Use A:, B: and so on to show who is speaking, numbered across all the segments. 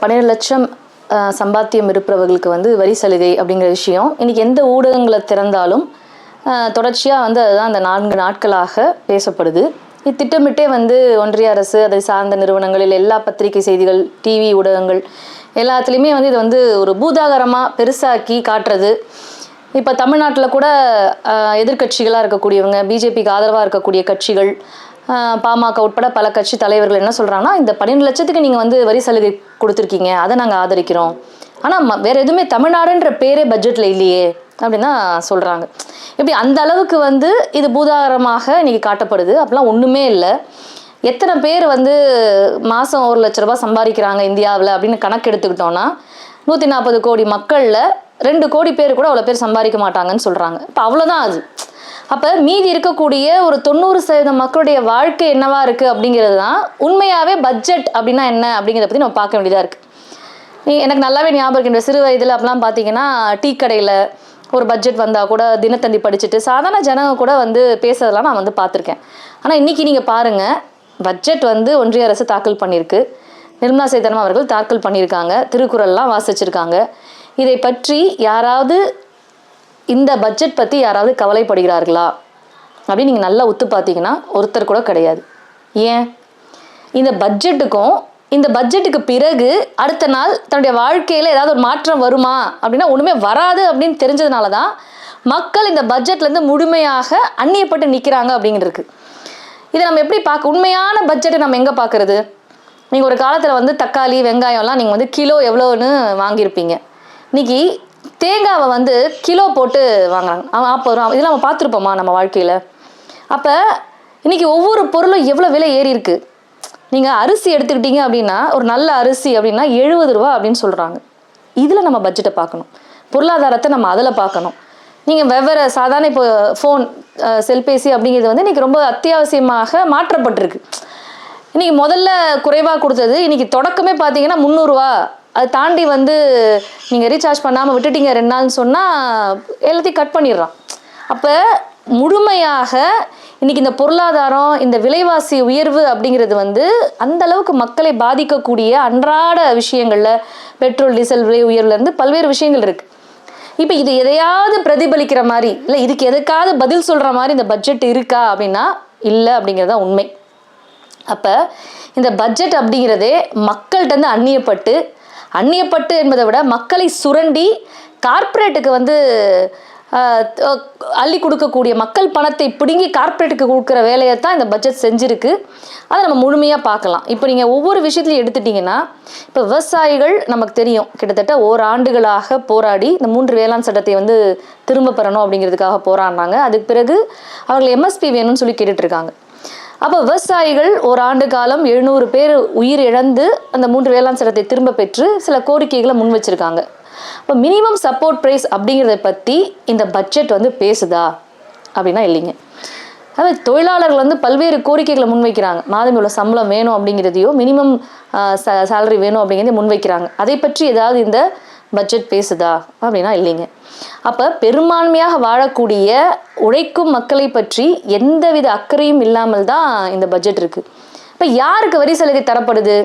A: பன்னிரெண்டு லட்சம் சம்பாத்தியம் இருப்பவர்களுக்கு வந்து வரி சலுகை அப்படிங்கிற விஷயம். இன்னைக்கு எந்த ஊடகங்களை திறந்தாலும் தொடர்ச்சியாக வந்து அதுதான் அந்த நான்கு நாட்களாக பேசப்படுது. இத்திட்டமிட்டே வந்து ஒன்றிய அரசு அதை சார்ந்த நிறுவனங்களில் எல்லா பத்திரிகை செய்திகள் டிவி ஊடகங்கள் எல்லாத்துலேயுமே வந்து இது வந்து ஒரு பூதாகரமாக பெருசாக்கி காட்டுறது. இப்போ தமிழ்நாட்டில் கூட எதிர்கட்சிகளாக இருக்கக்கூடியவங்க பிஜேபிக்கு ஆதரவாக இருக்கக்கூடிய கட்சிகள் பாமக உட்பட பல கட்சி தலைவர்கள் என்ன சொல்கிறாங்கன்னா இந்த பன்னெண்டு லட்சத்துக்கு நீங்கள் வந்து வரி சலுகை கொடுத்துருக்கீங்க அதை நாங்கள் ஆதரிக்கிறோம். ஆனால் ம வேறு எதுவுமே தமிழ்நாடுன்ற பேரே பட்ஜெட்டில் இல்லையே அப்படின்னு சொல்கிறாங்க இப்படி அந்த அளவுக்கு வந்து இது பூதாகரமாக இன்னைக்கு காட்டப்படுது அப்படிலாம் ஒன்றுமே இல்லை. எத்தனை பேர் வந்து மாதம் ஒரு லட்ச ரூபாய் சம்பாதிக்கிறாங்க இந்தியாவில் அப்படின்னு கணக்கு எடுத்துக்கிட்டோன்னா நூற்றி நாற்பது கோடி மக்களில் ரெண்டு கோடி பேர் கூட அவ்வளோ பேர் சம்பாதிக்க மாட்டாங்கன்னு சொல்கிறாங்க இப்போ அவ்வளோதான் அது. அப்போ மீதி இருக்கக்கூடிய ஒரு தொண்ணூறு சதவீதம் மக்களுடைய வாழ்க்கை என்னவா இருக்குது அப்படிங்கிறது தான் உண்மையாகவே பட்ஜெட் அப்படின்னா என்ன அப்படிங்கிறத பற்றி நம்ம பார்க்க வேண்டியதாக இருக்குது நீ எனக்கு நல்லாவே ஞாபகம் இருக்கின்ற சிறு வயதில் அப்படிலாம் பார்த்தீங்கன்னா டீ கடையில் ஒரு பட்ஜெட் வந்தால் கூட தினத்தந்தி படிச்சுட்டு சாதாரண ஜனங்க கூட வந்து பேசுறதெல்லாம் நான் வந்து பார்த்துருக்கேன். ஆனால் இன்றைக்கி நீங்கள் பாருங்கள் பட்ஜெட் வந்து ஒன்றிய அரசு தாக்கல் பண்ணியிருக்கு. நிர்மலா சீதாராமன் அவர்கள் தாக்கல் பண்ணியிருக்காங்க. திருக்குறள்லாம் வாசிச்சிருக்காங்க. இதை பற்றி யாராவது இந்த பட்ஜெட் பற்றி யாராவது கவலைப்படுகிறார்களா? அப்படின்னு நீங்கள் நல்லா ஒத்து பார்த்தீங்கன்னா ஒருத்தர் கூட கிடையாது. ஏன்? இந்த பட்ஜெட்டுக்கும் இந்த பட்ஜெட்டுக்கு பிறகு அடுத்த நாள் தன்னுடைய வாழ்க்கையில் ஏதாவது ஒரு மாற்றம் வருமா? அப்படின்னா ஒன்றுமே வராது அப்படின்னு தெரிஞ்சதுனால தான் மக்கள் இந்த பட்ஜெட்லேருந்து முழுமையாக அந்நியப்பட்டு நிற்கிறாங்க அப்படிங்கிறது இதை நம்ம எப்படி பார்க்க உண்மையான பட்ஜெட்டை நம்ம எங்கே பார்க்குறது? நீங்கள் ஒரு காலத்தில் வந்து தக்காளி வெங்காயம்லாம் நீங்கள் வந்து கிலோ எவ்வளோன்னு வாங்கியிருப்பீங்க. இன்றைக்கி தேங்காவை வந்து கிலோ போட்டு வாங்குறாங்க. அவன் நாற்பது ரூபா இதெல்லாம் நம்ம பார்த்துருப்போமா நம்ம வாழ்க்கையில்? அப்போ இன்னைக்கு ஒவ்வொரு பொருளும் எவ்வளோ விலை ஏறி இருக்கு? நீங்கள் அரிசி எடுத்துக்கிட்டீங்க அப்படின்னா ஒரு நல்ல அரிசி அப்படின்னா எழுபது ரூபா அப்படின்னு சொல்கிறாங்க இதில் நம்ம பட்ஜெட்டை பார்க்கணும். பொருளாதாரத்தை நம்ம அதில் பார்க்கணும். நீங்கள் வெவ்வேறு சாதாரண இப்போ ஃபோன் செல்பேசி அப்படிங்கிறது வந்து இன்றைக்கி ரொம்ப அத்தியாவசியமாக மாற்றப்பட்டிருக்கு. இன்றைக்கி முதல்ல குறைவாக கொடுத்தது இன்றைக்கி தொடக்கமே பார்த்தீங்கன்னா முந்நூறுரூவா அது தாண்டி வந்து நீங்கள் ரீசார்ஜ் பண்ணாமல் விட்டுட்டீங்க ரெண்டு நாள்னு சொன்னால் எல்லாத்தையும் கட் பண்ணிடுறான். அப்போ முழுமையாக இன்னைக்கு இந்த பொருளாதாரம் இந்த விலைவாசி உயர்வு அப்படிங்கிறது வந்து அந்த அளவுக்கு மக்களை பாதிக்கக்கூடிய அன்றாட விஷயங்களில் பெட்ரோல் டீசல் விலை உயர்வுலேருந்து பல்வேறு விஷயங்கள் இருக்குது இப்போ இது எதையாவது பிரதிபலிக்கிற மாதிரி இல்லை இதுக்கு எதுக்காவது பதில் சொல்கிற மாதிரி இந்த பட்ஜெட் இருக்கா அப்படின்னா இல்லை அப்படிங்கிறது தான் உண்மை. அப்போ இந்த பட்ஜெட் அப்படிங்கிறதே மக்கள்கிட்ட இருந்து அந்நியப்பட்டு அந்நியப்பட்டு என்பதை விட மக்களை சுரண்டி கார்ப்பரேட்டுக்கு வந்து அள்ளி கொடுக்கக்கூடிய மக்கள் பணத்தை பிடுங்கி கார்ப்பரேட்டுக்கு கொடுக்குற வேலையை தான் இந்த பட்ஜெட் செஞ்சுருக்கு. அதை நம்ம முழுமையாக பார்க்கலாம். இப்போ நீங்கள் ஒவ்வொரு விஷயத்துலையும் எடுத்துட்டிங்கன்னா இப்போ விவசாயிகள் நமக்கு தெரியும். கிட்டத்தட்ட ஓராண்டுகளாக போராடி இந்த மூன்று வேளாண் சட்டத்தை வந்து திரும்ப பெறணும் அப்படிங்கிறதுக்காக போராடினாங்க. அதுக்கு பிறகு அவர்கள் எம்எஸ்பி வேணும்னு சொல்லி கேட்டுட்ருக்காங்க அப்போ விவசாயிகள் ஒரு ஆண்டு காலம் எழுநூறு பேர் உயிர் இழந்து அந்த மூன்று வேளாண் சட்டத்தை திரும்ப பெற்று சில கோரிக்கைகளை முன் வச்சிருக்காங்க. இப்போ மினிமம் சப்போர்ட் ப்ரைஸ் அப்படிங்கிறத பற்றி இந்த பட்ஜெட் வந்து பேசுதா? அப்படின்னா இல்லைங்க. அதாவது தொழிலாளர்கள் வந்து பல்வேறு கோரிக்கைகளை முன்வைக்கிறாங்க மாதம் இவ்வளோ சம்பளம் வேணும் அப்படிங்கிறதையோ மினிமம் சேலரி வேணும் அப்படிங்கிறதையும் முன்வைக்கிறாங்க அதை பற்றி ஏதாவது இந்த பட்ஜெட் பேசுதா அப்படின்னா இல்லைங்க. அப்போ பெரும்பான்மையாக வாழக்கூடிய உழைக்கும் மக்களை பற்றி எந்தவித அக்கறையும் இல்லாமல் தான் இந்த பட்ஜெட் இருக்குது இப்போ யாருக்கு வரி சலுகை தரப்படுது?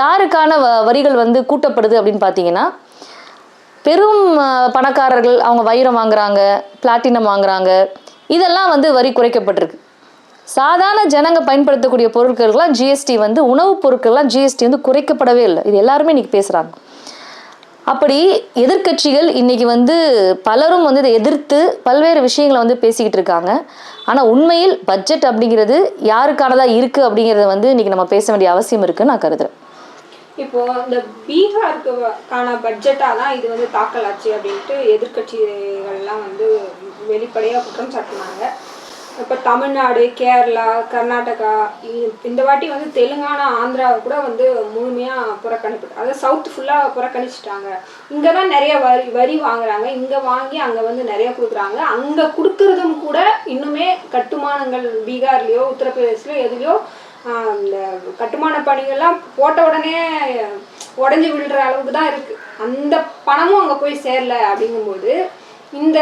A: யாருக்கான வ வரிகள் வந்து கூட்டப்படுது அப்படின்னு பார்த்தீங்கன்னா பெரும் பணக்காரர்கள் அவங்க வைரம் வாங்குறாங்க பிளாட்டினம் வாங்குறாங்க. இதெல்லாம் வந்து வரி குறைக்கப்பட்டிருக்கு. சாதாரண ஜனங்க பயன்படுத்தக்கூடிய பொருட்கள்லாம் ஜிஎஸ்டி வந்து உணவுப் பொருட்கள்லாம் ஜிஎஸ்டி வந்து குறைக்கப்படவே இல்லை. இது எல்லாருமே இன்றைக்கி பேசுகிறாங்க அப்படி எதிர்க்கட்சிகள் இன்னைக்கு வந்து பலரும் வந்து இதை எதிர்த்து பல்வேறு விஷயங்களை வந்து பேசிக்கிட்டு இருக்காங்க. ஆனால் உண்மையில் பட்ஜெட் அப்படிங்கிறது யாருக்கானதா இருக்குது அப்படிங்கிறத வந்து இன்னைக்கு நம்ம பேச வேண்டிய அவசியம் இருக்குன்னு நான் கருதுறேன்.
B: இப்போ இந்த பீகாருக்கான பட்ஜெட்டாக தான் இது வந்து தாக்கல் ஆச்சு அப்படின்ட்டு எதிர்க்கட்சிகள்லாம் வந்து வெளிப்படையாக குற்றம் சாட்டினாங்க. இப்போ தமிழ்நாடு கேரளா கர்நாடகா இந்த வாட்டி வந்து தெலுங்கானா ஆந்திராவை கூட வந்து முழுமையாக புறக்கணிப்பு அதாவது சவுத் ஃபுல்லாக புறக்கணிச்சிட்டாங்க. இங்கே தான் நிறைய வரி வரி வாங்குறாங்க. இங்கே வாங்கி அங்கே வந்து நிறைய கொடுக்குறாங்க. அங்கே கொடுக்குறதும் கூட இன்னுமே கட்டுமானங்கள் பீகார்லேயோ உத்தரப்பிரதேசலயோ எதுலையோ இந்த கட்டுமான பணிகள்லாம் போட்ட உடனே உடஞ்சி விழுற அளவுக்கு தான் இருக்குது அந்த பணமும் அங்கே போய் சேரல அப்படிங்கும்போது இந்த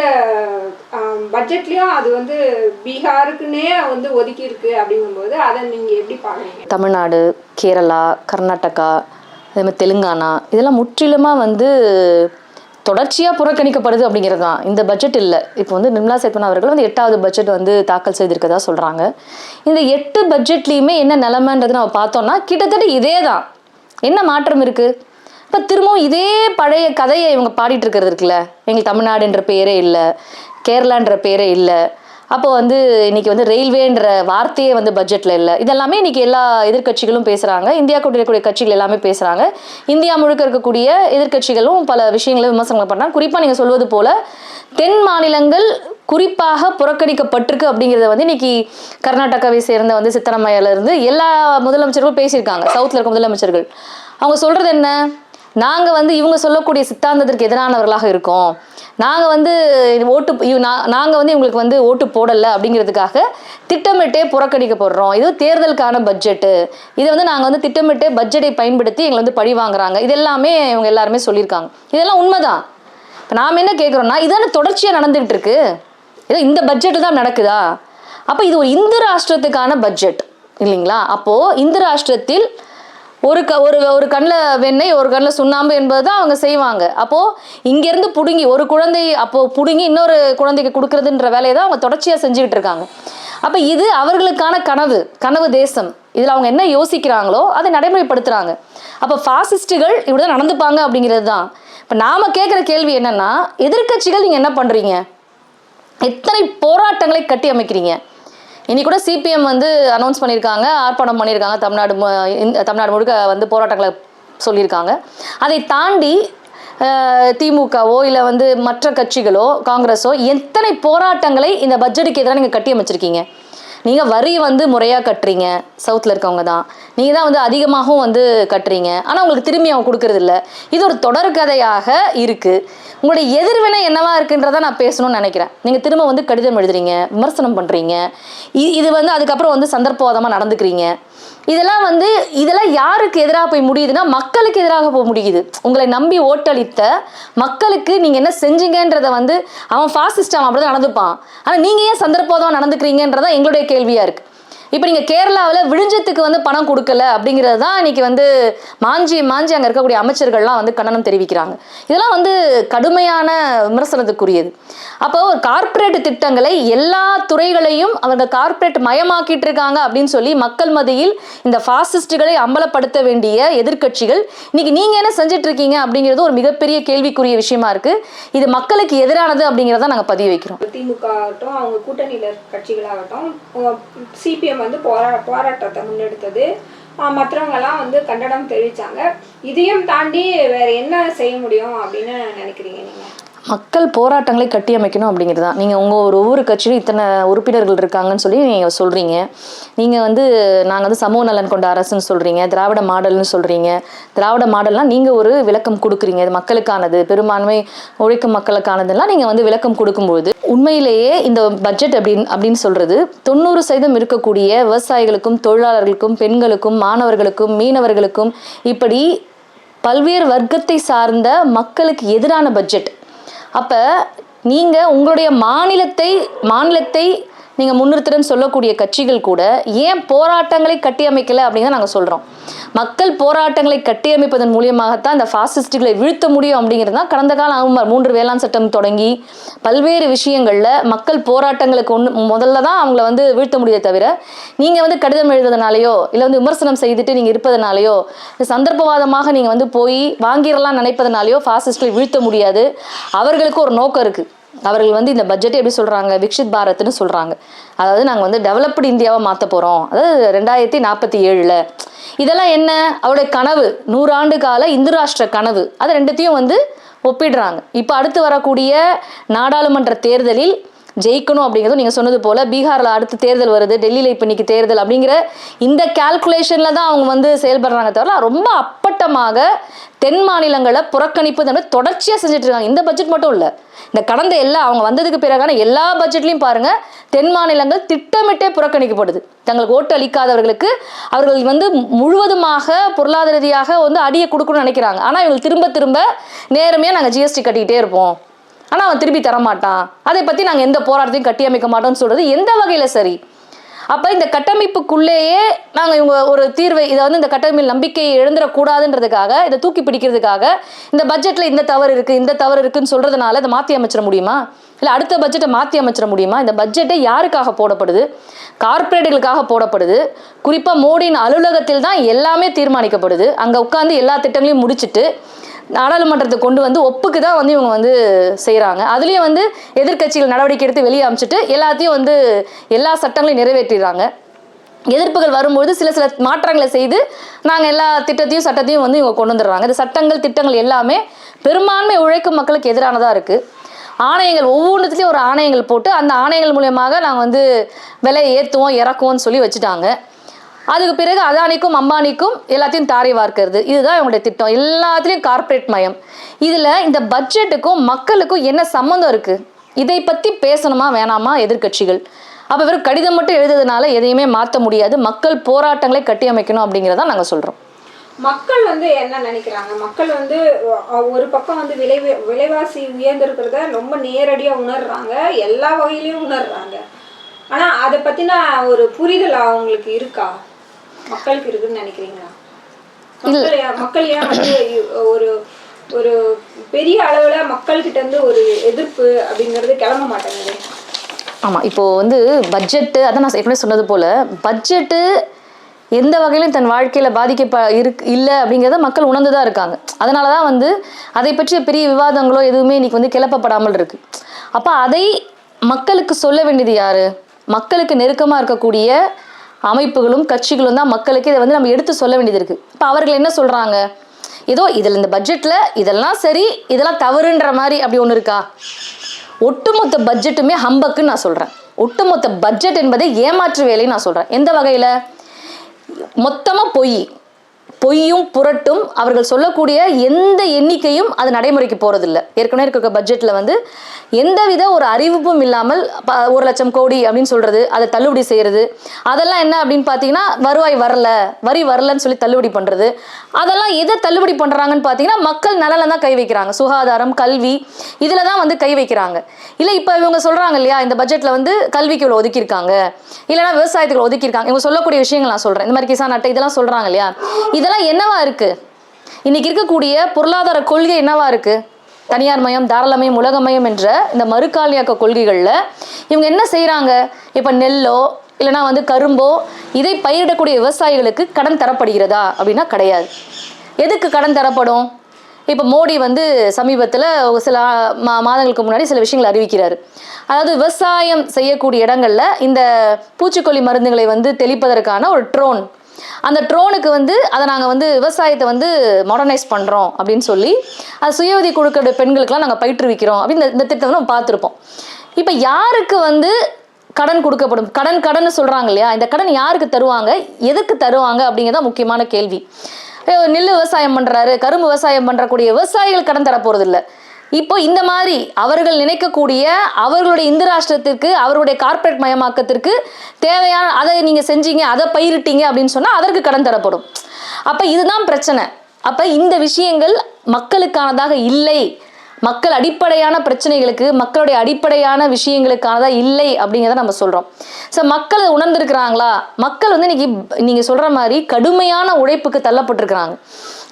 B: பட்ஜெட்லேயும் அது வந்து பீகாருக்குன்னே வந்து ஒதுக்கியிருக்கு அப்படிங்கும்போது அதை நீங்கள் எப்படி பார்க்குறீங்க
A: தமிழ்நாடு கேரளா கர்நாடகா அதே மாதிரி தெலுங்கானா இதெல்லாம் முற்றிலுமாக வந்து தொடர்ச்சியாக புறக்கணிக்கப்படுது அப்படிங்கிறது தான். இந்த பட்ஜெட் இல்லை. இப்போ வந்து நிர்மலா சீதாராமன் அவர்கள் வந்து எட்டாவது பட்ஜெட் வந்து தாக்கல் செய்திருக்கதா சொல்கிறாங்க இந்த எட்டு பட்ஜெட்லேயுமே என்ன நிலமைன்றது நம்ம பார்த்தோம்னா கிட்டத்தட்ட இதே தான் என்ன மாற்றம் இருக்குது இப்போ திரும்பவும் இதே பழைய கதையை இவங்க பாடிட்டு இருக்கிறது இருக்குல்ல? எங்களுக்கு தமிழ்நாடுன்ற பேரே இல்லை கேரளான்ற பேரே இல்லை. அப்போ வந்து இன்னைக்கு வந்து ரயில்வேன்ற வார்த்தையே வந்து பட்ஜெட்டில் இல்லை. இதெல்லாமே இன்னைக்கு எல்லா எதிர்க்கட்சிகளும் பேசுகிறாங்க இந்தியா கூட இருக்கக்கூடிய கட்சிகள் எல்லாமே பேசுகிறாங்க இந்தியா முழுக்க இருக்கக்கூடிய எதிர்க்கட்சிகளும் பல விஷயங்களை விமர்சனம் பண்ணுறாங்க குறிப்பாக நீங்கள் சொல்வது போல தென் மாநிலங்கள் குறிப்பாக புறக்கணிக்கப்பட்டிருக்கு அப்படிங்கிறத வந்து இன்னைக்கு கர்நாடகாவை சேர்ந்த வந்து சித்தராமையால இருந்து எல்லா முதலமைச்சர்களும் பேசியிருக்காங்க. சவுத்தில் இருக்க முதலமைச்சர்கள். அவங்க சொல்கிறது என்ன? நாங்கள் வந்து இவங்க சொல்லக்கூடிய சித்தாந்தத்திற்கு எதிரானவர்களாக இருக்கோம். நாங்கள் வந்து ஓட்டு நாங்கள் வந்து இவங்களுக்கு வந்து ஓட்டு போடலை அப்படிங்கிறதுக்காக திட்டமிட்டே புறக்கணிக்கப்படுறோம். இது தேர்தலுக்கான பட்ஜெட்டு இதை வந்து நாங்கள் வந்து திட்டமிட்டே பட்ஜெட்டை பயன்படுத்தி எங்களை வந்து பழி வாங்குறாங்க. இது எல்லாமே இவங்க எல்லாருமே சொல்லியிருக்காங்க. இதெல்லாம் உண்மைதான். இப்போ நாம் என்ன கேட்குறோம்னா இதான தொடர்ச்சியாக நடந்துகிட்டு இருக்கு. ஏதோ இந்த பட்ஜெட்டு தான் நடக்குதா? அப்போ இது ஒரு இந்து ராஷ்டிரத்துக்கான பட்ஜெட் இல்லைங்களா? அப்போது இந்து ராஷ்டிரத்தில் ஒரு க ஒரு ஒரு கண்ணில் வெண்ணெய் ஒரு கண்ணில் சுண்ணாம்பு என்பது தான் அவங்க செய்வாங்க. அப்போது இங்கேருந்து பிடுங்கி ஒரு குழந்தை அப்போது பிடுங்கி இன்னொரு குழந்தைக்கு கொடுக்குறதுன்ற வேலையை தான் அவங்க தொடர்ச்சியாக செஞ்சுக்கிட்டு இருக்காங்க. அப்போ இது அவர்களுக்கான கனவு கனவு தேசம். இதில் அவங்க என்ன யோசிக்கிறாங்களோ அதை நடைமுறைப்படுத்துகிறாங்க அப்போ ஃபாசிஸ்ட்டுகள் இப்படி தான் நடந்துப்பாங்க அப்படிங்கிறது தான் இப்போ நாம் கேட்குற கேள்வி என்னென்னா எதிர்க்கட்சிகள் நீங்கள் என்ன பண்ணுறீங்க எத்தனை போராட்டங்களை கட்டி அமைக்கிறீங்க? இனி கூட சிபிஎம் வந்து அனௌன்ஸ் பண்ணியிருக்காங்க ஆர்ப்பாட்டம் பண்ணியிருக்காங்க தமிழ்நாடு தமிழ்நாடு முழுக்க வந்து போராட்டங்களை சொல்லியிருக்காங்க. அதை தாண்டி திமுகவோ இல்லை வந்து மற்ற கட்சிகளோ காங்கிரஸோ எத்தனை போராட்டங்களை இந்த பட்ஜெட்டுக்கு எதிராக நீங்கள் கட்டி அமைச்சிருக்கீங்க? நீங்கள் வரி வந்து முறையாக கட்டுறீங்க சவுத்தில் இருக்கவங்க தான். நீங்கள் தான் வந்து அதிகமாகவும் வந்து கட்டுறீங்க. ஆனால் உங்களுக்கு திரும்பி அவங்க கொடுக்கறது இல்ல இது ஒரு தொடர்கதையாக இருக்குது உங்களுடைய எதிர்வினை என்னவா இருக்குன்றதை நான் பேசணும்னு நினைக்கிறேன். நீங்கள் திரும்ப வந்து கடிதம் எழுதுறீங்க விமர்சனம் பண்ணுறீங்க இது வந்து அதுக்கப்புறம் வந்து சந்தர்ப்பவாதமாக நடந்துக்கிறீங்க. இதெல்லாம் வந்து இதெல்லாம் யாருக்கு எதிராக போய் முடியுதுன்னா மக்களுக்கு எதிராக போக முடியுது. உங்களை நம்பி ஓட்டளித்த மக்களுக்கு நீங்கள் என்ன செஞ்சீங்கன்றத வந்து அவன் ஃபாசிஸ்ட் அவன் அப்படி தான் நடந்துப்பான். ஆனால் நீங்கள் ஏன் சந்தர்ப்பவாதமாக நடந்துக்கிறீங்கன்றதான் எங்களுடைய கேள்வியாக இருக்குது இப்போ நீங்கள் கேரளாவில் விழிஞ்சத்துக்கு வந்து பணம் கொடுக்கல அப்படிங்கிறது தான் இன்னைக்கு வந்து மாஞ்சி மாஞ்சி அங்கே இருக்கக்கூடிய அமைச்சர்கள்லாம் வந்து கண்டனம் தெரிவிக்கிறாங்க. இதெல்லாம் வந்து கடுமையான விமர்சனத்துக்குரியது. அப்போ ஒரு கார்ப்பரேட் திட்டங்களை எல்லா துறைகளையும் அவங்க கார்ப்பரேட் மயமாக்கிட்டு இருக்காங்க அப்படின்னு சொல்லி மக்கள் மத்தியில் இந்த ஃபாசிஸ்டுகளை அம்பலப்படுத்த வேண்டிய எதிர்க்கட்சிகள் இன்னைக்கு நீங்க என்ன செஞ்சுட்டு இருக்கீங்க அப்படிங்கிறது ஒரு மிகப்பெரிய கேள்விக்குரிய விஷயமா இருக்கு. இது மக்களுக்கு எதிரானது அப்படிங்கிறத நாங்கள் பதிவு வைக்கிறோம்.
B: திமுக ஆகட்டும் அவங்க கூட்டணியில் கட்சிகளாகட்டும் சிபிஎம் வந்து போரா போராட்டத்தை முன்னெடுத்தது. மற்றவங்கெல்லாம் வந்து கண்டனம் தெரிவிச்சாங்க. இதையும் தாண்டி வேற என்ன செய்ய முடியும் அப்படின்னு நினைக்கிறீங்க நீங்க?
A: மக்கள் போராட்டங்களை கட்டி அமைக்கணும் அப்படிங்கிறது தான். நீங்கள் உங்கள் ஒரு ஒவ்வொரு கட்சியிலும் இத்தனை உறுப்பினர்கள் இருக்காங்கன்னு சொல்லி நீங்கள் சொல்கிறீங்க நீங்கள் வந்து நாங்கள் வந்து சமூக நலன் கொண்ட அரசுன்னு சொல்கிறீங்க திராவிட மாடல்னு சொல்கிறீங்க திராவிட மாடல்லாம் நீங்கள் ஒரு விளக்கம் கொடுக்குறீங்க இது மக்களுக்கானது பெரும்பான்மை உழைக்கும் மக்களுக்கானதெல்லாம் நீங்கள் வந்து விளக்கம் கொடுக்கும்போது உண்மையிலேயே இந்த பட்ஜெட் அப்படின்னு அப்படின்னு சொல்கிறது தொண்ணூறு சதவீதம் இருக்கக்கூடிய விவசாயிகளுக்கும் தொழிலாளர்களுக்கும் பெண்களுக்கும் மாணவர்களுக்கும் மீனவர்களுக்கும் இப்படி பல்வேறு வர்க்கத்தை சார்ந்த மக்களுக்கு எதிரான பட்ஜெட் அப்போ நீங்கள் உங்களுடைய மாநிலத்தை மாநிலத்தை நீங்கள் முன்னிறுத்துறன்னு சொல்லக்கூடிய கட்சிகள் கூட ஏன் போராட்டங்களை கட்டியமைக்கலை அப்படின்னு தான் நாங்கள் சொல்கிறோம் மக்கள் போராட்டங்களை கட்டியமைப்பதன் மூலியமாகத்தான் இந்த ஃபாசிஸ்டுகளை வீழ்த்த முடியும் அப்படிங்கிறது தான் கடந்த கால அவமர் மூன்று வேளாண் சட்டம் தொடங்கி பல்வேறு விஷயங்களில் மக்கள் போராட்டங்களுக்கு ஒன்று முதல்ல தான் அவங்கள வந்து வீழ்த்த முடியுதே தவிர நீங்கள் வந்து கடிதம் எழுதுறதுனாலையோ இல்லை வந்து விமர்சனம் செய்துட்டு நீங்கள் இருப்பதனாலையோ சந்தர்ப்பவாதமாக நீங்கள் வந்து போய் வாங்கிடலாம் நினைப்பதனாலையோ ஃபாசிஸ்ட்களை வீழ்த்த முடியாது. அவர்களுக்கு ஒரு நோக்கம் இருக்குது அவர்கள் வந்து இந்த பட்ஜெட்டை எப்படி சொல்கிறாங்க விக்ஷித் பாரத்னு சொல்கிறாங்க அதாவது நாங்கள் வந்து டெவலப்டு இந்தியாவை மாற்ற போகிறோம் அதாவது ரெண்டாயிரத்தி நாற்பத்தி ஏழில். இதெல்லாம் என்ன? அவருடைய கனவு. நூறாண்டு கால இந்து ராஷ்டிர கனவு. அது ரெண்டுத்தையும் வந்து ஒப்பிடுறாங்க. இப்போ அடுத்து வரக்கூடிய நாடாளுமன்ற தேர்தலில் ஜெயிக்கணும் அப்படிங்கிறதும் நீங்கள் சொன்னது போல். பீகாரில் அடுத்து தேர்தல் வருது. டெல்லியில் இப்போ இன்னைக்கு தேர்தல் அப்படிங்கிற இந்த கால்குலேஷனில் தான் அவங்க வந்து செயல்படுறாங்க தவிர ரொம்ப அப்பட்டமாக தென் மாநிலங்களை புறக்கணிப்பு இந்த தொடர்ச்சியாக செஞ்சுட்டு இருக்காங்க. இந்த பட்ஜெட் மட்டும் இல்லை. இந்த கடந்த எல்லா அவங்க வந்ததுக்கு பிறகான எல்லா பட்ஜெட்லையும் பாருங்கள் தென் மாநிலங்கள் திட்டமிட்டே புறக்கணிக்கப்படுது. தங்களுக்கு ஓட்டு அளிக்காதவர்களுக்கு அவர்கள் வந்து முழுவதுமாக பொருளாதார ரீதியாக வந்து அடியை கொடுக்கணும்னு நினைக்கிறாங்க. ஆனால் இவங்க திரும்ப திரும்ப நேரமே நாங்கள் ஜிஎஸ்டி கட்டிக்கிட்டே இருப்போம். ஆனால் அவன் திருப்பி தரமாட்டான். அதை பற்றி நாங்கள் எந்த போராட்டத்தையும் கட்டி அமைக்க மாட்டோம்னு சொல்கிறது எந்த வகையில் சரி? அப்போ இந்த கட்டமைப்புக்குள்ளேயே நாங்கள் இவங்க ஒரு தீர்வை இதை வந்து இந்த கட்டமைப்பில் நம்பிக்கையை எழுந்துடக்கூடாதுன்றதுக்காக இதை தூக்கி பிடிக்கிறதுக்காக இந்த பட்ஜெட்டில் இந்த தவறு இருக்குது இந்த தவறு இருக்குதுன்னு சொல்கிறதுனால இதை மாற்றி அமைச்சிட முடியுமா? இல்லை அடுத்த பட்ஜெட்டை மாற்றி அமைச்சிட முடியுமா? இந்த பட்ஜெட்டை யாருக்காக போடப்படுது? கார்ப்பரேட்டுகளுக்காக போடப்படுது. குறிப்பாக மோடியின் அலுவலகத்தில் தான் எல்லாமே தீர்மானிக்கப்படுது. அங்கே உட்காந்து எல்லா திட்டங்களையும் முடிச்சிட்டு நாடாளுமன்றத்தை கொண்டு வந்து ஒப்புக்கு தான் வந்து இவங்க வந்து செய்கிறாங்க அதுலேயும் வந்து எதிர்க்கட்சிகள் நடவடிக்கை எடுத்து வெளியே அமைச்சிட்டு எல்லாத்தையும் வந்து எல்லா சட்டங்களையும் நிறைவேற்றிடுறாங்க. எதிர்ப்புகள் வரும்போது சில சில மாற்றங்களை செய்து நாங்கள் எல்லா திட்டத்தையும் சட்டத்தையும் வந்து இவங்க கொண்டு வந்துடுறாங்க. இந்த சட்டங்கள் திட்டங்கள் எல்லாமே பெரும்பான்மை உழைக்கும் மக்களுக்கு எதிரானதாக இருக்குது ஆணையங்கள் ஒவ்வொன்றுத்துலேயும் ஒரு ஆணையங்கள் போட்டு அந்த ஆணையங்கள் மூலயமாக நாங்கள் வந்து விலையை ஏற்றுவோம் இறக்குவோம்னு சொல்லி வச்சுட்டாங்க. அதுக்கு பிறகு அதானிக்கும் அம்பானிக்கும் எல்லாத்தையும் தாரை வார்க்கிறது. இதுதான் இவங்களுடைய திட்டம். எல்லாத்துலேயும் கார்ப்பரேட் மயம். இதில் இந்த பட்ஜெட்டுக்கும் மக்களுக்கும் என்ன சம்மந்தம் இருக்குது இதை பற்றி பேசணுமா வேணாமா எதிர்க்கட்சிகள்? அப்போ வெறும் கடிதம் மட்டும் எழுதுறதுனால எதையுமே மாற்ற முடியாது. மக்கள் போராட்டங்களை கட்டியமைக்கணும் அப்படிங்கிறத நாங்கள் சொல்கிறோம்
B: மக்கள் வந்து என்ன நினைக்கிறாங்க? மக்கள் வந்து ஒரு பக்கம் வந்து விலை விலைவாசி உயர்ந்திருக்கிறத ரொம்ப நேரடியாக உணர்றாங்க. எல்லா வகையிலையும் உணர்றாங்க. ஆனால் அதை பற்றின ஒரு புரிதல் அவங்களுக்கு இருக்கா? மக்களுக்கு இருக்குன்னு நினைக்கிறீங்களா? மக்கள் ஏன்- வந்து ஒரு ஒரு பெரிய அளவுல மக்கள்கிட்ட இருந்து ஒரு எதிர்ப்பு அப்படிங்கிறது கிளம்ப மாட்டேங்குது.
A: ஆமாம் இப்போது வந்து பட்ஜெட்டு அதான் நான் ஏற்கனவே சொன்னது போல் பட்ஜெட்டு எந்த வகையிலும் தன் வாழ்க்கையில் பாதிக்க இருக்கு இல்லை அப்படிங்கிறத மக்கள் உணர்ந்து தான் இருக்காங்க. அதனால தான் வந்து அதை பற்றிய பெரிய விவாதங்களோ எதுவுமே இன்னைக்கு வந்து கிளப்பப்படாமல் இருக்கு. அப்போ அதை மக்களுக்கு சொல்ல வேண்டியது யாரு? மக்களுக்கு நெருக்கமாக இருக்கக்கூடிய அமைப்புகளும் கட்சிகளும் தான் மக்களுக்கு இதை வந்து நம்ம எடுத்து சொல்ல வேண்டியது இருக்குது இப்போ அவர்கள் என்ன சொல்கிறாங்க ஏதோ இதில் இந்த பட்ஜெட்டில் இதெல்லாம் சரி இதெல்லாம் தவறுன்ற மாதிரி அப்படி ஒன்று இருக்கா? ஒட்டுமொத்த பட்ஜெட்டுமே ஹம்பக்குன்னு நான் சொல்கிறேன் ஒட்டுமொத்த பட்ஜெட் என்பதை ஏமாற்று வேலைன்னு நான் சொல்கிறேன் எந்த வகையில்? மொத்தமாக பொய் பொய்யும் புரட்டும் அவர்கள் சொல்லக்கூடிய எந்த எண்ணிக்கையும் அது நடைமுறைக்கு போகிறதில்ல ஏற்கனவே இருக்க பட்ஜெட்டில் வந்து எந்தவித ஒரு அறிவிப்பும் இல்லாமல் ப ஒரு லட்சம் கோடி அப்படின்னு சொல்கிறது அதை தள்ளுபடி செய்கிறது அதெல்லாம் என்ன அப்படின்னு பார்த்தீங்கன்னா வருவாய் வரல வரி வரலன்னு சொல்லி தள்ளுபடி பண்ணுறது அதெல்லாம் எதை தள்ளுபடி பண்ணுறாங்கன்னு பார்த்தீங்கன்னா மக்கள் நலனில் தான் கை வைக்கிறாங்க. சுகாதாரம் கல்வி இதில் தான் வந்து கை வைக்கிறாங்க. இல்லை இப்போ இவங்க சொல்கிறாங்க இல்லையா இந்த பட்ஜெட்டில் வந்து கல்விக்கு இவ்வளோ ஒதுக்கியிருக்காங்க இல்லைனா விவசாயத்துக்கு ஒதுக்கியிருக்காங்க இவங்க சொல்லக்கூடிய விஷயங்கள் நான் சொல்கிறேன் இந்த மாதிரி கிசான் அட்டை இதெல்லாம் சொல்கிறாங்க இல்லையா இதெல்லாம் என்னவா இருக்குது இன்னைக்கு இருக்கக்கூடிய பொருளாதார கொள்கை என்னவா இருக்குது தனியார் மயம் தாராளமயம் உலகமயம் என்ற இந்த மறுகாலியாக்க கொள்கைகளில் இவங்க என்ன செய்கிறாங்க இப்போ நெல்லோ இல்லைனா வந்து கரும்போ இதை பயிரிடக்கூடிய விவசாயிகளுக்கு கடன் தரப்படுகிறதா அப்படின்னா கிடையாது. எதுக்கு கடன் தரப்படும்? இப்போ மோடி வந்து சமீபத்தில் சில மா மாதங்களுக்கு முன்னாடி சில விஷயங்களை அறிவிக்கிறார். அதாவது விவசாயம் செய்யக்கூடிய இடங்களில் இந்த பூச்சிக்கொல்லி மருந்துகளை வந்து தெளிப்பதற்கான ஒரு ட்ரோன் அந்த ட்ரோனுக்கு வந்து அதை நாங்கள் வந்து விவசாயத்தை வந்து மாடர்னைஸ் பண்ணுறோம் அப்படின்னு சொல்லி அது சுயவதி குழுக்களுடைய பெண்களுக்கெல்லாம் நாங்கள் பயிற்றுவிக்கிறோம் அப்படின்னு இந்த- திட்டத்தை நம்ம பார்த்துருப்போம். இப்போ யாருக்கு வந்து கடன் கொடுக்கப்படும்? கடன் கடன் சொல்கிறாங்க இல்லையா? இந்த கடன் யாருக்கு தருவாங்க? எதுக்கு தருவாங்க அப்படிங்கிறத முக்கியமான கேள்வி. நெல் விவசாயம் பண்ணுறாரு கரும்பு விவசாயம் பண்ணுறக்கூடிய விவசாயிகள் கடன் தரப்போகிறது இல்லை இப்போ இந்த மாதிரி அவர்கள் நினைக்கக்கூடிய அவர்களுடைய இந்து ராஷ்டிரத்திற்கு அவருடைய கார்ப்பரேட் மயமாக்கத்திற்கு தேவையான அதை நீங்கள் செஞ்சீங்க அதை பயிரிட்டீங்க அப்படின்னு சொன்னால் அதற்கு கடன் தரப்படும். அப்போ இதுதான் பிரச்சனை. அப்போ இந்த விஷயங்கள் மக்களுக்கானதாக இல்லை. மக்கள் அடிப்படையான பிரச்சனைகளுக்கு மக்களுடைய அடிப்படையான விஷயங்களுக்கானதா இல்லை அப்படிங்கிறத நம்ம சொல்கிறோம் ஸோ மக்கள் உணர்ந்துருக்கிறாங்களா? உணர்ந்திருக்கிறாங்களா மக்கள் வந்து இன்னைக்கு நீங்கள் சொல்கிற மாதிரி கடுமையான உழைப்புக்கு தள்ளப்பட்டிருக்கிறாங்க.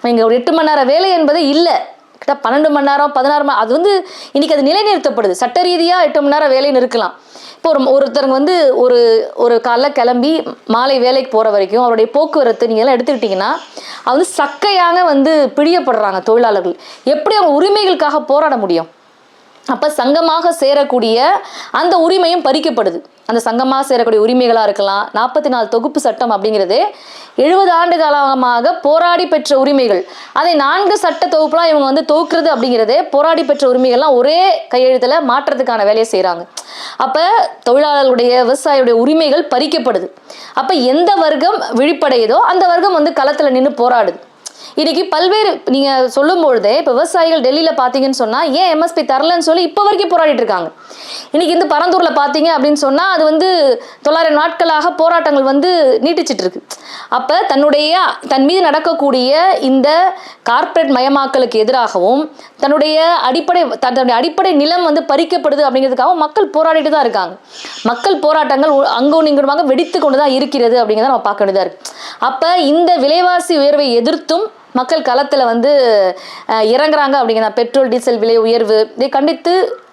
A: நீங்கள் ஒரு எட்டு மணி நேரம் வேலை என்பது இல்லை. கிட்ட பன்னெண்டு மணி நேரம் பதினாறு மணி அது வந்து இன்னைக்கு அது நிலைநிறுத்தப்படுது. சட்ட ரீதியாக எட்டு மணி நேரம் வேலைன்னு இருக்கலாம். இப்போ ஒரு ஒருத்தருங்க வந்து ஒரு ஒரு காலைல கிளம்பி மாலை வேலைக்கு போகிற வரைக்கும் அவருடைய போக்குவரத்து நீங்கள் எல்லாம் எடுத்துக்கிட்டிங்கன்னா அது வந்து சக்கையாக வந்து பிடியப்படுறாங்க தொழிலாளர்கள். எப்படி அவங்க உரிமைகளுக்காக போராட முடியும்? அப்போ சங்கமாக சேரக்கூடிய அந்த உரிமையும் பறிக்கப்படுது. அந்த சங்கமாக சேரக்கூடிய உரிமைகளாக இருக்கலாம். நாற்பத்தி நாலு தொகுப்பு சட்டம் அப்படிங்கிறது எழுபது ஆண்டு காலமாக போராடி பெற்ற உரிமைகள். அதை நான்கு சட்ட தொகுப்புலாம் இவங்க வந்து தொகுக்கிறது அப்படிங்கிறதே போராடி பெற்ற உரிமைகள்லாம் ஒரே கையெழுத்தில் மாற்றத்துக்கான வேலையை செய்கிறாங்க அப்போ தொழிலாளர்களுடைய விவசாயியுடைய உரிமைகள் பறிக்கப்படுது. அப்போ எந்த வர்க்கம் விழிப்படையுதோ அந்த வர்க்கம் வந்து களத்தில் நின்று போராடுது. இன்னைக்கு பல்வேறு நீங்கள் சொல்லும் பொழுதே இப்போ விவசாயிகள் டெல்லியில் பார்த்தீங்கன்னு சொன்னால் ஏன் எம்எஸ்பி தரலன்னு சொல்லி இப்போ வரைக்கும் போராடிட்டு இருக்காங்க. இன்னைக்கு இந்த பரந்தூரில் பார்த்தீங்க அப்படின்னு சொன்னால் அது வந்து தொள்ளாயிரம் நாட்களாக போராட்டங்கள் வந்து நீட்டிச்சிட்டு இருக்கு. அப்போ தன்னுடைய தன் மீது நடக்கக்கூடிய இந்த கார்ப்பரேட் மயமாக்கலுக்கு எதிராகவும் தன்னுடைய அடிப்படை தன்னுடைய அடிப்படை நிலம் வந்து பறிக்கப்படுது அப்படிங்கிறதுக்காகவும் மக்கள் போராடிட்டு தான் இருக்காங்க. மக்கள் போராட்டங்கள் அங்கும் இங்குமாக வெடித்து கொண்டு தான் இருக்கிறது அப்படிங்கிறத நம்ம பார்க்க வேண்டியதாக இருக்கு. அப்போ இந்த விலைவாசி உயர்வை எதிர்த்தும் மக்கள் களத்தில் வந்து இறங்குறாங்க அப்படிங்கிற பெட்ரோல் டீசல் விலை உயர்வு இதை கண்டித்து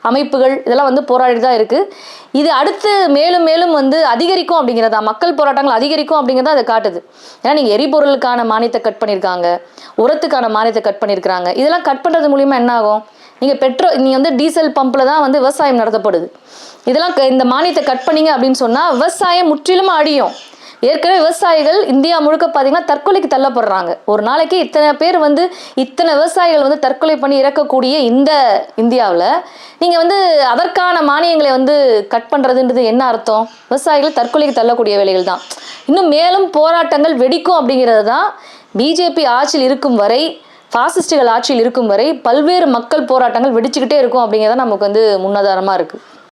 A: அமைப்புகள் இதெல்லாம் வந்து போராடி தான் இருக்குது இது அடுத்து மேலும் மேலும் வந்து அதிகரிக்கும் அப்படிங்கிறதா மக்கள் போராட்டங்கள் அதிகரிக்கும் அப்படிங்கிறத அதை காட்டுது. ஏன்னா நீங்கள் எரிபொருளுக்கான மானியத்தை கட் பண்ணியிருக்காங்க உரத்துக்கான மானியத்தை கட் பண்ணியிருக்காங்க இதெல்லாம் கட் பண்ணுறது மூலிமா என்ன ஆகும்? நீங்கள் பெட்ரோல் நீங்கள் வந்து டீசல் பம்பில் தான் வந்து விவசாயம் நடத்தப்படுது. இதெல்லாம் க- இந்த மானியத்தை கட் பண்ணீங்க அப்படின்னு சொன்னால் விவசாயம் முற்றிலும் அடியும் ஏற்கனவே விவசாயிகள் இந்தியா முழுக்க பார்த்தீங்கன்னா தற்கொலைக்கு தள்ளப்படுறாங்க. ஒரு நாளைக்கு இத்தனை பேர் வந்து இத்தனை விவசாயிகள் வந்து தற்கொலை பண்ணி இறக்கக்கூடிய இந்த இந்தியாவில் நீங்கள் வந்து அதற்கான மானியங்களை வந்து கட் பண்ணுறதுன்றது என்ன அர்த்தம்? விவசாயிகள் தற்கொலைக்கு தள்ளக்கூடிய வேலைகள் தான். இன்னும் மேலும் போராட்டங்கள் வெடிக்கும் அப்படிங்கிறது தான் பிஜேபி ஆட்சியில் இருக்கும் வரை பாசிஸ்டுகள் ஆட்சியில் இருக்கும் வரை பல்வேறு மக்கள் போராட்டங்கள் வெடிச்சுக்கிட்டே இருக்கும் அப்படிங்கிறத நமக்கு வந்து முன்னாதாரமாக இருக்குது